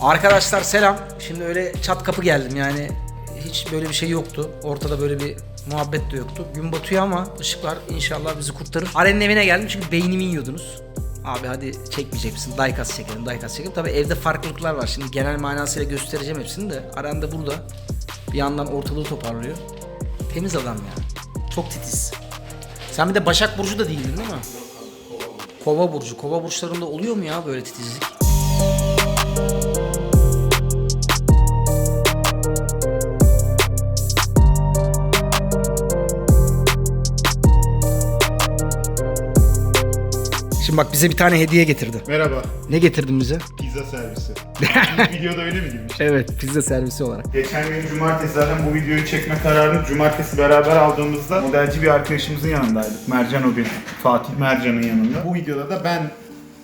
Arkadaşlar selam. Şimdi öyle çat kapı geldim yani hiç böyle bir şey yoktu. Ortada böyle bir muhabbet de yoktu. Gün batıyor ama ışıklar inşallah bizi kurtarır. Aren'in evine geldim çünkü beynimi yiyordunuz. Abi hadi çekmeyecek misin? Daykas çekelim, Daykas çekelim. Tabii evde farklılıklar var. Şimdi genel manasıyla göstereceğim hepsini de. Aren de burada. Bir yandan ortalığı toparlıyor. Temiz adam ya. Çok titiz. Sen bir de Başak Burcu da değildin değil mi? Kova Burcu. Kova burçlarında oluyor mu ya böyle titizlik? Şimdi bak bize bir tane hediye getirdi. Merhaba, Ne getirdin bize? pizza servisi. Videoda öyle mi girmiş? Evet, pizza servisi olarak. Geçen gün cumartesi zaten bu videoyu çekme kararını cumartesi beraber aldığımızda modelci bir arkadaşımızın yanındaydık. Mercan o gün. Fatih Mercan'ın yanında. Bu videoda da ben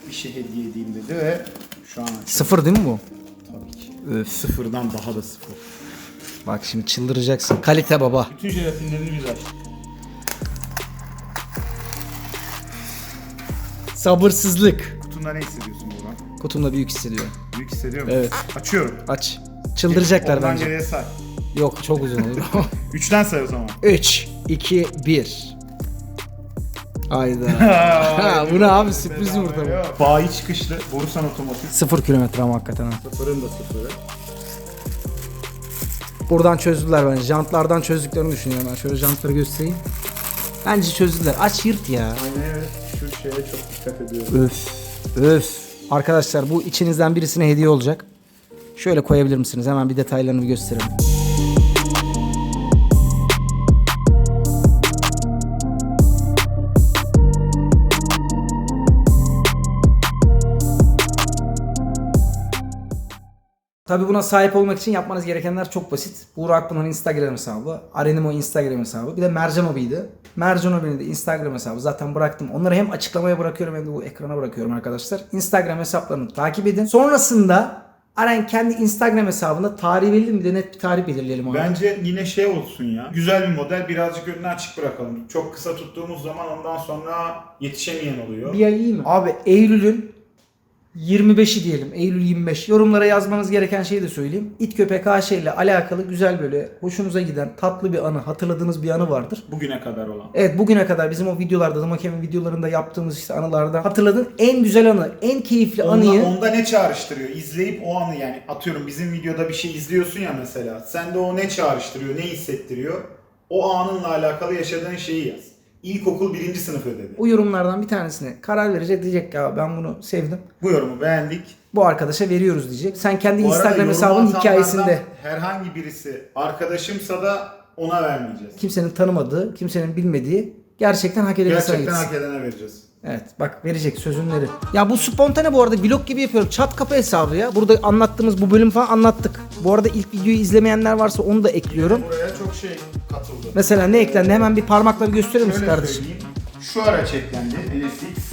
bir şey hediye edeyim dedi ve şu an Sıfır değil mi bu? tabii ki sıfırdan daha da sıfır. Bak şimdi çıldıracaksın. Kalite baba. Bütün jelatinlerini biz açtık. Sabırsızlık. Kutunda ne hissediyorsun buradan? Kutumda büyük hissediyor. Büyük hissediyor musun? Evet. Açıyorum. Aç. Çıldıracaklar Ondan bence. geriye say. Yok çok uzun olur. Üçten say o zaman. 3, 2, 1. Ayda. bu ne abi sürpriz yumurta bu. Bayi çıkışlı. Borusan otomotiv. Sıfır kilometre ama hakikaten ha. Sıfırın da sıfırı. Buradan çözdüler bence. Jantlardan çözdüklerini düşünüyorum ben. Şöyle jantları göstereyim. Bence çözdüler. Aç yırt ya. Aynen evet. Şeye çok dikkat ediyorum. Öf. Öf. Arkadaşlar bu içinizden birisine hediye olacak. Şöyle koyabilir misiniz? Hemen bir detaylarını bir gösterelim. Tabii buna sahip olmak için yapmanız gerekenler çok basit. Buğra Akpınar'ın Instagram hesabı, Arenimo Instagram hesabı, bir de Mercan Obi'ydi. Mercan Obi'nin de Instagram hesabı zaten bıraktım. Onları hem açıklamaya bırakıyorum hem de bu ekrana bırakıyorum arkadaşlar. Instagram hesaplarını takip edin. Sonrasında Aren kendi Instagram hesabında tarih belirleyelim bir de net bir tarih belirleyelim abi. Bence yine şey olsun ya. Güzel bir model birazcık önünü açık bırakalım. Çok kısa tuttuğumuz zaman ondan sonra yetişemeyen oluyor. Bir ay iyi mi? Abi Eylül'ün 25'i diyelim. Eylül 25. Yorumlara yazmanız gereken şeyi de söyleyeyim. İt Köpek AŞ ile alakalı güzel böyle hoşunuza giden tatlı bir anı, hatırladığınız bir anı vardır. Bugüne kadar olan. Evet bugüne kadar bizim o videolarda, Damakem'in videolarında yaptığımız işte anılardan hatırladığın en güzel anı, en keyifli Onda, anıyı onda ne çağrıştırıyor? İzleyip o anı yani atıyorum bizim videoda bir şey izliyorsun ya mesela. Sende o ne çağrıştırıyor, ne hissettiriyor? O anınla alakalı yaşadığın şeyi yaz. İlkokul birinci sınıf ödevi. o yorumlardan bir tanesine karar verecek diyecek ki "Ya ben bunu sevdim. Bu yorumu beğendik. Bu arkadaşa veriyoruz diyecek. Sen kendi Bu arada Instagram yorum hesabının atanlardan hikayesinde Herhangi birisi arkadaşımsa da ona vermeyeceğiz. kimsenin tanımadığı, kimsenin bilmediği gerçekten hak edene Gerçekten gitsin. hak edene vereceğiz. Evet bak verecek sözünleri. Ya bu spontane bu arada vlog gibi yapıyorum. Çat kapı hesabı ya. Burada anlattığımız bu bölüm falan anlattık. Bu arada ilk videoyu izlemeyenler varsa onu da ekliyorum. Buraya çok şey katıldı. Mesela ne eklendi hemen bir parmakla bir gösterir misin Şöyle kardeşim? söyleyeyim. Şu araç eklendi NSX.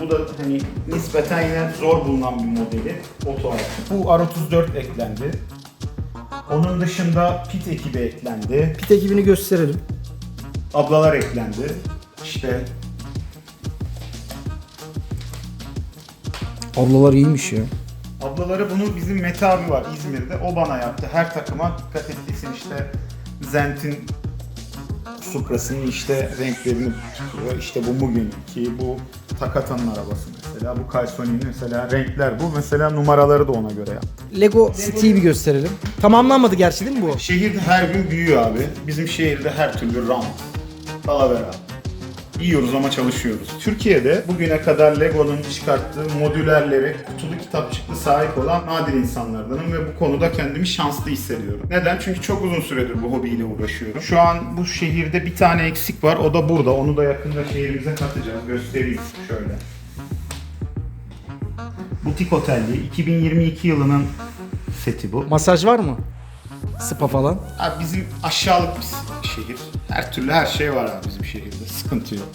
Bu da hani nispeten yine zor bulunan bir modeli. Oto araç. Bu R34 eklendi. Onun dışında pit ekibi eklendi. Pit ekibini gösterelim. Ablalar eklendi. İşte Ablalar iyiymiş ya. ablaları bunu bizim Mete abi var İzmir'de. O bana yaptı. Her takıma dikkat ettiysen işte Zent'in Supra'sının işte renklerini tutuyor. İşte bu Mugen'inki, bu Takata'nın arabası mesela. Bu Calsoni'nin mesela renkler bu. Mesela numaraları da ona göre yaptı. Lego City'yi bir gösterelim. Tamamlanmadı gerçi değil mi bu? Şehir her gün büyüyor abi. Bizim şehirde her türlü rant, palavera. Yiyoruz ama çalışıyoruz. Türkiye'de bugüne kadar Lego'nun çıkarttığı modülerlere kutulu kitapçıklı sahip olan nadir insanlardanım ve bu konuda kendimi şanslı hissediyorum. Neden? Çünkü çok uzun süredir bu hobiyle uğraşıyorum. Şu an bu şehirde bir tane eksik var. O da burada. Onu da yakında şehrimize katacağız. Göstereyim şöyle. Butik Otel'di. 2022 yılının seti bu. Masaj var mı? Spa falan. Abi bizim aşağılık bir şehir. Her türlü her şey var abi bizim şehirde. Sıkıntı yok.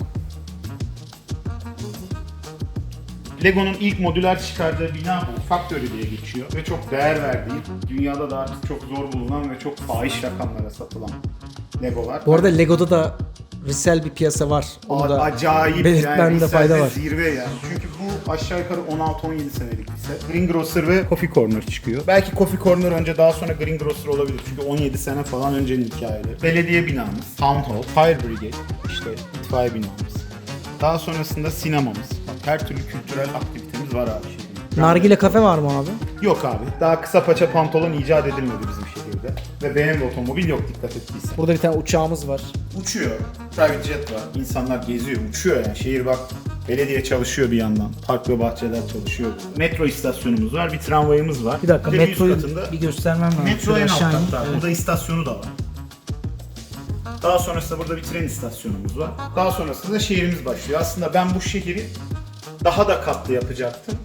Lego'nun ilk modüler çıkardığı bina bu. Factory diye geçiyor ve çok değer verdiği, dünyada da artık çok zor bulunan ve çok fahiş rakamlara satılan Legolar. Bu arada Lego'da da resell bir piyasa var. Onu da acayip yani fayda reselde var. zirve yani. Çünkü bu aşağı yukarı 16-17 senelik bir set. Greengrocer ve Coffee Corner çıkıyor. Belki Coffee Corner önce daha sonra Greengrocer olabilir. Çünkü 17 sene falan öncenin hikayeleri. Belediye binamız, Town Hall, Fire Brigade, işte itfaiye binamız. Daha sonrasında sinemamız. Bak, her türlü kültürel aktivitemiz var abi şehrimizde. Nargile kafe var mı abi? Yok abi. Daha kısa paça pantolon icat edilmedi bizim şehirde. Ve benim de otomobil yok dikkat ettiysen. Burada bir tane uçağımız var. Uçuyor. Private jet var. İnsanlar geziyor, uçuyor yani. Şehir bak belediye çalışıyor bir yandan. Park ve bahçeler çalışıyor. Metro istasyonumuz var, bir tramvayımız var. Bir dakika de metroyu katında- bir göstermem lazım. Metro en alt katta. Evet. Burada istasyonu da var. Daha sonrasında burada bir tren istasyonumuz var. Daha sonrasında da şehrimiz başlıyor. Aslında ben bu şehri daha da katlı yapacaktım.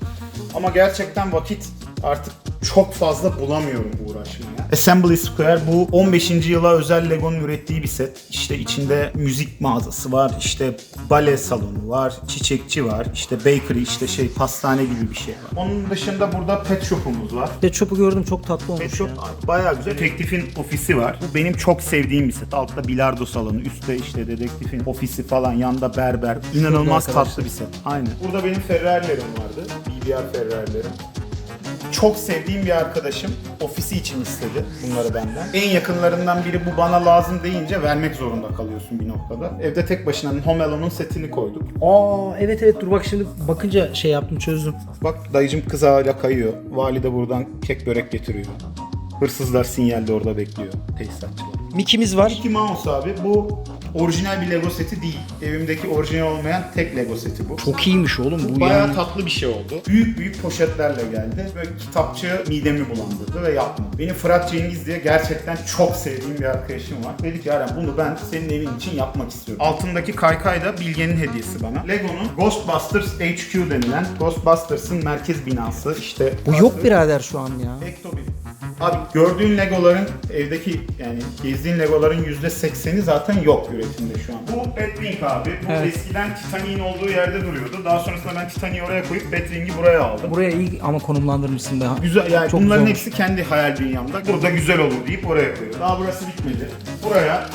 Ama gerçekten vakit artık çok fazla bulamıyorum bu uğraşmaya. Assembly Square bu 15. yıla özel Lego'nun ürettiği bir set. İşte içinde müzik mağazası var, işte bale salonu var, çiçekçi var, işte bakery, işte şey pastane gibi bir şey var. Onun dışında burada pet shop'umuz var. Pet Shop'u gördüm çok tatlı olmuş Pet Shop ya. bayağı güzel. Dedektifin ofisi var. Bu benim çok sevdiğim bir set. Altta bilardo salonu, üstte işte dedektifin ofisi falan, yanında berber. İnanılmaz tatlı bir set. Aynen. Burada benim Ferrari'lerim vardı. BBR Ferrari'lerim. Çok sevdiğim bir arkadaşım ofisi için istedi bunları benden. En yakınlarından biri bu bana lazım deyince vermek zorunda kalıyorsun bir noktada. Evde tek başına Home Alone'un setini koyduk. Aa evet evet dur bak şimdi bakınca şey yaptım çözdüm. Bak dayıcım kız hala kayıyor. Valide buradan kek börek getiriyor. Hırsızlar sinyalde orada bekliyor tesisatçılar. Mickey'miz var. Mickey Mouse abi bu orijinal bir Lego seti değil. Evimdeki orijinal olmayan tek Lego seti bu. Çok iyiymiş oğlum bu Bayağı yani. tatlı bir şey oldu. Büyük büyük poşetlerle geldi. Böyle kitapçı midemi bulandırdı ve yaptım. Benim Fırat Cengiz diye gerçekten çok sevdiğim bir arkadaşım var. Dedi ki Eren bunu ben senin evin için yapmak istiyorum. Altındaki kaykay da Bilge'nin hediyesi bana. Lego'nun Ghostbusters HQ denilen Ghostbusters'ın merkez binası. İşte Bu yok birader şu an ya. Ektobi. Abi gördüğün Legoların evdeki yani gezdiğin Legoların %80'i zaten yok üretimde şu an. Bu Batwing abi. Bu Evet. eskiden Titanic'in olduğu yerde duruyordu. Daha sonrasında ben Titanic'i oraya koyup Batwing'i buraya aldım. Buraya iyi ama konumlandırmışsın be. Güzel yani Çok bunların güzel hepsi kendi hayal dünyamda. Burada güzel olur deyip oraya koyuyorum. Daha burası bitmedi. Buraya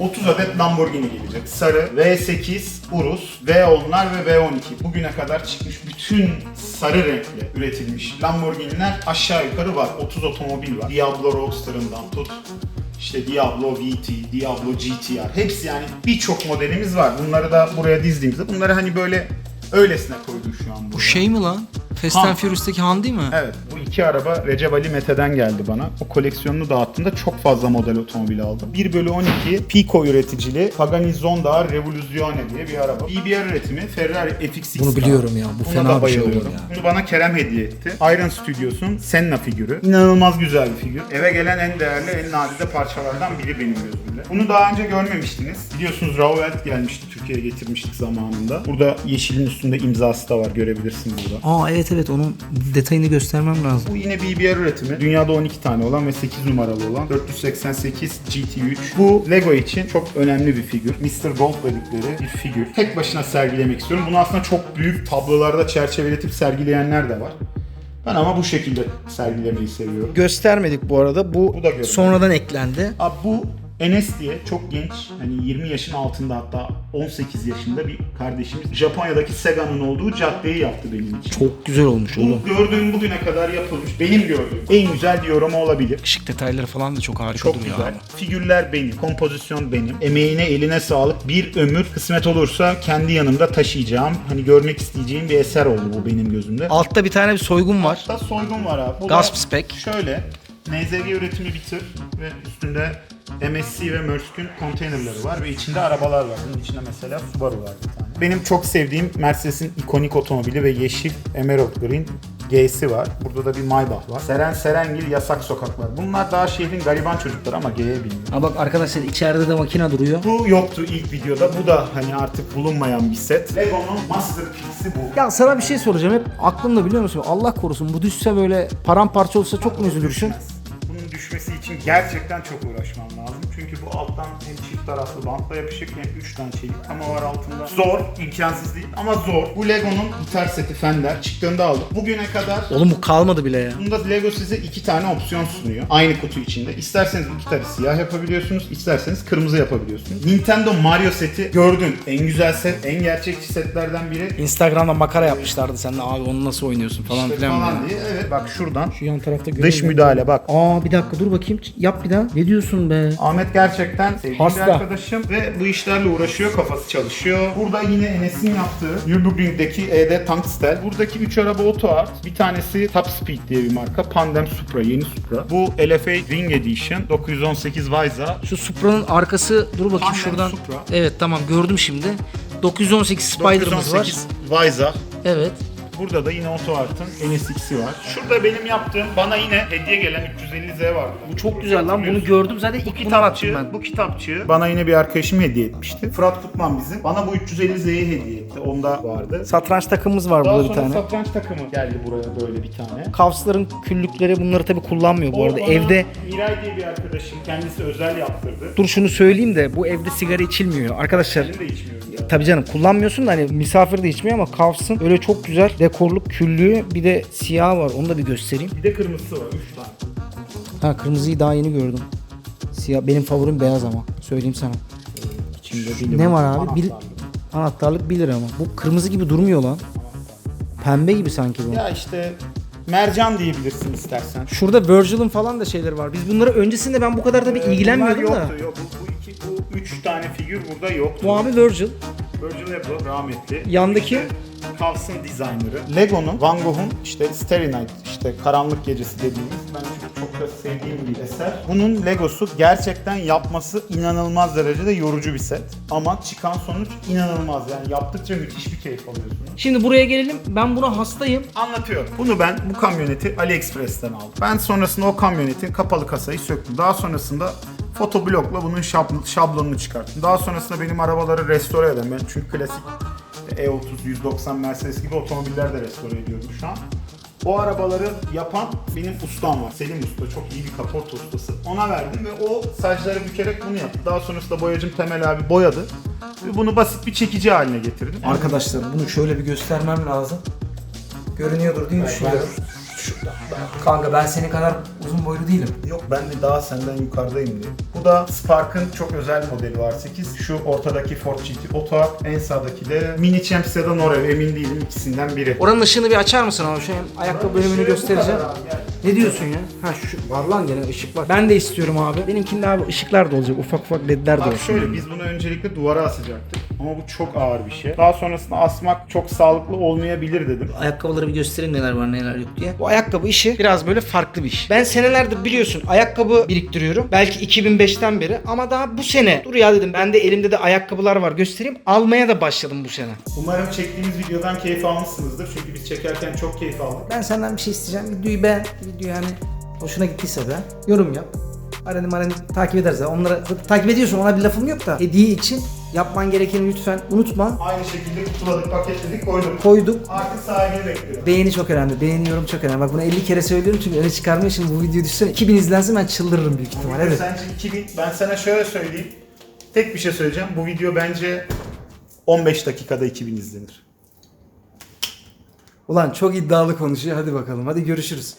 30 adet Lamborghini gelecek. Sarı, V8, Urus, V10'lar ve V12. Bugüne kadar çıkmış bütün sarı renkle üretilmiş Lamborghini'ler aşağı yukarı var. 30 otomobil var. Diablo Roadster'ından tut. İşte Diablo VT, Diablo GTR. Hepsi yani birçok modelimiz var. Bunları da buraya dizdiğimizde bunları hani böyle öylesine koydum şu an buraya. Bu şey mi lan? Fast Han. and Furious'taki Han değil mi? Evet. Bu iki araba Recep Ali Mete'den geldi bana. O koleksiyonunu dağıttığımda çok fazla model otomobil aldım. 1 bölü 12 Pico üreticili Pagani Zonda Revoluzione diye bir araba. BBR üretimi Ferrari FX Bunu biliyorum ya, bu Buna fena bir şey olur ya. Bunu bana Kerem hediye etti. Iron Studios'un Senna figürü. İnanılmaz güzel bir figür. Eve gelen en değerli, en nadide parçalardan biri benim gözümde. Bunu daha önce görmemiştiniz. Biliyorsunuz Rauvelt gelmişti. Türkiye'ye getirmiştik zamanında. Burada yeşilin üstünde imzası da var. Görebilirsiniz burada. Aa evet evet onun detayını göstermem lazım. Bu yine BBR üretimi. Dünyada 12 tane olan ve 8 numaralı olan 488 GT3. Bu Lego için çok önemli bir figür. Mr. Gold dedikleri bir figür. Tek başına sergilemek istiyorum. Bunu aslında çok büyük tablolarda çerçeveletip sergileyenler de var. Ben ama bu şekilde sergilemeyi seviyorum. Göstermedik bu arada. Bu, Bu da görünüyor. sonradan eklendi. Abi bu Enes diye çok genç, hani 20 yaşın altında hatta 18 yaşında bir kardeşimiz. Japonya'daki Sega'nın olduğu caddeyi yaptı benim için. Çok güzel olmuş oğlum. Bu gördüğüm bugüne kadar yapılmış, benim gördüğüm en güzel bir yorum olabilir. Işık detayları falan da çok harika Çok duruyor güzel. abi. Figürler benim, kompozisyon benim. Emeğine, eline sağlık. Bir ömür kısmet olursa kendi yanımda taşıyacağım. Hani görmek isteyeceğim bir eser oldu bu benim gözümde. Altta bir tane bir soygun var. Altta soygun var abi. Bu Gasp spec. Şöyle, NZG üretimi bir tır ve üstünde MSC ve Maersk'ün konteynerları var ve içinde arabalar var. Bunun içinde mesela Subaru var bir tane. Benim çok sevdiğim Mercedes'in ikonik otomobili ve yeşil Emerald Green G'si var. Burada da bir Maybach var. Seren Serengil Yasak Sokak var. Bunlar daha şehrin gariban çocukları ama G'ye biniyor. Ha bak arkadaşlar içeride de makine duruyor. Bu yoktu ilk videoda. Bu da hani artık bulunmayan bir set. Lego'nun masterpiece'i bu. Ya sana bir şey soracağım hep aklımda biliyor musun? Allah korusun bu düşse böyle paramparça olsa çok mu üzülürsün? Bunun düşmesi için gerçekten çok uğraşmam lazım. alttan taraflı bantla yapışık. Hem 3 tane çelik tama var altında. Zor, imkansız değil ama zor. Bu Lego'nun gitar seti Fender çıktığında aldım. Bugüne kadar Oğlum bu kalmadı bile ya. Bunda Lego size iki tane opsiyon sunuyor. Aynı kutu içinde. İsterseniz bu gitarı siyah yapabiliyorsunuz, isterseniz kırmızı yapabiliyorsunuz. Nintendo Mario seti gördüm. En güzel set, en gerçekçi setlerden biri. Instagram'da makara yapmışlardı sen de abi onu nasıl oynuyorsun falan İşte filan. falan diye. diye. Evet bak şuradan. Şu yan tarafta Dış müdahale bak. Aa bir dakika dur bakayım. Yap bir daha. Ne diyorsun be? Ahmet gerçekten sevdiğim Hasta. Arkadaşım ve bu işlerle uğraşıyor, kafası çalışıyor. Burada yine Enes'in yaptığı Nürburgring'deki ED Tankstel. Buradaki 3 araba Auto Art. Bir tanesi Top Speed diye bir marka. Pandem Supra, yeni Supra. Bu LFA Ring Edition 918 Vayza. Şu Supra'nın arkası dur bakayım Tandem şuradan. Supra. Evet tamam gördüm şimdi. 918 Spider'ımız var. 918 Vayza. Evet. Burada da yine Auto Art'ın NSX'i var. Şurada benim yaptığım bana yine hediye gelen 350Z vardı. Bu çok güzel lan. Bunu gördüm zaten ilk bunu kitapçı, ben. bu kitapçı bana yine bir arkadaşım hediye etmişti. Fırat Kutman bizim. Bana bu 350Z'yi hediye etti. Onda vardı. Satranç takımımız var Daha burada bir sonra tane. satranç takımı geldi buraya böyle bir tane. Kavsların küllükleri bunları tabi kullanmıyor bu O arada. bana Evde Miray diye bir arkadaşım kendisi özel yaptırdı. dur şunu söyleyeyim de bu evde sigara içilmiyor. Arkadaşlar Ben de içmiyorum. Tabii canım kullanmıyorsun da hani misafir de içmiyor ama Kavs'ın öyle çok güzel dekorluk küllüğü bir de siyah var onu da bir göstereyim. Bir de kırmızısı var 3 tane. Ha kırmızıyı daha yeni gördüm. Siyah benim favorim beyaz ama söyleyeyim sana. İçinde Ne var abi? Bir, anahtarlık 1 lira ama. Bu kırmızı gibi durmuyor lan. Pembe gibi sanki bu. Ya işte mercan diyebilirsin istersen. Şurada Virgil'ın falan da şeyleri var. Biz bunları öncesinde ben bu kadar da bir ilgilenmiyordum Bunlar da. yoktu, Yok, bu, bu iki, bu üç tane figür burada yoktu. Bu abi Virgil. Virgil Abloh rahmetli. Yandaki? İşte Kavs'ın designer'ı. Lego'nun, Van Gogh'un işte Starry Night, işte Karanlık Gecesi dediğimiz ben çok, çok da sevdiğim bir eser. Bunun Legosu gerçekten yapması inanılmaz derecede yorucu bir set. Ama çıkan sonuç inanılmaz yani yaptıkça müthiş bir keyif alıyorsunuz. Şimdi buraya gelelim. Ben buna hastayım. Anlatıyorum. Bunu ben bu kamyoneti AliExpress'ten aldım. Ben sonrasında o kamyonetin kapalı kasayı söktüm. Daha sonrasında fotoblokla bunun şab- şablonunu çıkarttım. Daha sonrasında benim arabaları restore eden ben çünkü klasik E30, 190 Mercedes gibi otomobiller de restore ediyorum şu an. O arabaları yapan benim ustam var. Selim Usta çok iyi bir kaporta ustası. Ona verdim ve o saçları bükerek bunu yaptı. Daha sonrasında boyacım Temel abi boyadı. Ve bunu basit bir çekici haline getirdim. Arkadaşlar bunu şöyle bir göstermem lazım. Görünüyordur diye düşünüyorum. Kanka ben senin kadar uzun boylu değilim. Yok ben de daha senden yukarıdayım diye. Bu da Spark'ın çok özel modeli R8. Şu ortadaki Ford GT Auto, en sağdaki de Mini Champs ya da Norev emin değilim ikisinden biri. Oranın ışığını bir açar mısın abi? Şu ayakkabı bölümünü göstereceğim. Ne diyorsun ya? Ha şu var lan gene ışık var. Ben de istiyorum abi. Benimkinde abi ışıklar da olacak. Ufak ufak ledler de Bak olsun. şöyle biz bunu öncelikle duvara asacaktık ama bu çok ağır bir şey. Daha sonrasında asmak çok sağlıklı olmayabilir dedim. Ayakkabıları bir göstereyim neler var neler yok diye. Bu ayakkabı işi biraz böyle farklı bir iş. Ben senelerdir biliyorsun ayakkabı biriktiriyorum. Belki 2005'ten beri ama daha bu sene dur ya dedim bende elimde de ayakkabılar var göstereyim. Almaya da başladım bu sene. Umarım çektiğimiz videodan keyif almışsınızdır çünkü biz çekerken çok keyif aldık. Ben senden bir şey isteyeceğim. Videoyu beğen. Video yani hoşuna gittiyse de yorum yap. Areni mareni takip ederiz. ya. Onlara takip ediyorsun ona bir lafım yok da hediye için yapman gerekeni lütfen unutma. Aynı şekilde kutuladık, paketledik, koyduk. Koyduk. Artık sahibini bekliyorum. Beğeni çok önemli. Beğeni yorum çok önemli. Bak bunu 50 kere söylüyorum çünkü öne çıkarmıyor. Şimdi bu videoyu düşsene. 2000 izlensin ben çıldırırım büyük ihtimal. Evet. Sence 2000, ben sana şöyle söyleyeyim. Tek bir şey söyleyeceğim. Bu video bence 15 dakikada 2000 izlenir. Ulan çok iddialı konuşuyor. Hadi bakalım. Hadi görüşürüz.